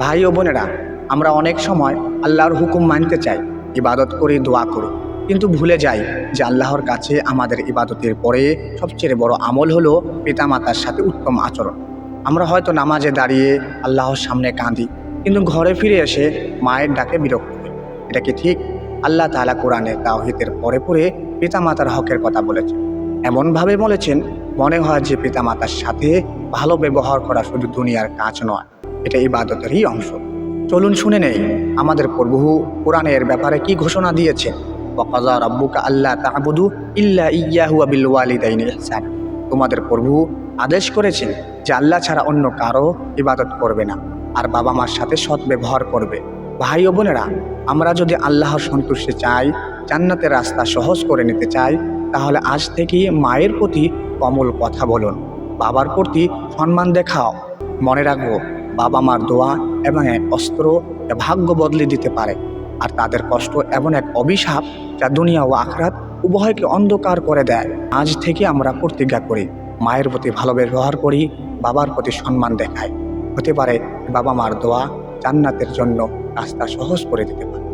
ভাই ও বোনেরা, আমরা অনেক সময় আল্লাহর হুকুম মানতে চাই, ইবাদত করি, দোয়া করি। কিন্তু ভুলে যাই যে আল্লাহর কাছে আমাদের ইবাদতের পরে সবচেয়ে বড় আমল হলো পিতামাতার সাথে উত্তম আচরণ। আমরা হয়তো নামাজে দাঁড়িয়ে আল্লাহর সামনে কাঁদি, কিন্তু ঘরে ফিরে এসে মায়ের ডাকে বিরক্ত হই। এটা কি ঠিক? আল্লাহ তাআলা কোরআনে তাওহিতের পরে পরে পিতামাতার হকের কথা বলেছেন। এমনভাবে বলেছেন, মনে হয় যে পিতামাতার সাথে ভালো ব্যবহার করা শুধু দুনিয়ার কাজ নয়। এটা ইবাদতেরই অংশ। চলুন শুনে নেই, আমাদের প্রভু কোরআনের ব্যাপারে কি ঘোষণা দিয়েছে। ওয়াকাজা রাব্বুকা আল্লাহ তা'বুদু ইল্লা ইয়্যাহু ওয়া বিল ওয়ালিদাইনি ইহসান। তোমাদের প্রভু আদেশ করেছেন যে আল্লাহ ছাড়া অন্য কারও ইবাদত করবে না, আর বাবা মার সাথে সৎ ব্যবহার করবে। ভাই ও বোনেরা, আমরা যদি আল্লাহর সন্তুষ্টি চাই, জান্নাতের রাস্তা সহজ করে নিতে চাই, তাহলে আজ থেকে মায়ের প্রতি কমল কথা বলুন, বাবার প্রতি সম্মান দেখাও। মনে রাখব বাবা মার দোয়া এবং এক অস্ত্র ভাগ্য বদলে দিতে পারে। আর তাদের কষ্ট এমন এক অভিশাপ যা দুনিয়া ও আখরাত উভয়কে অন্ধকার করে দেয়। আজ থেকে আমরা প্রতিজ্ঞা করি, মায়ের প্রতি ভালো ব্যবহার করি, বাবার প্রতি সম্মান দেখায় হতে পারে বাবা মার দোয়া জান্নাতের জন্য রাস্তা সহজ করে দিতে পারে।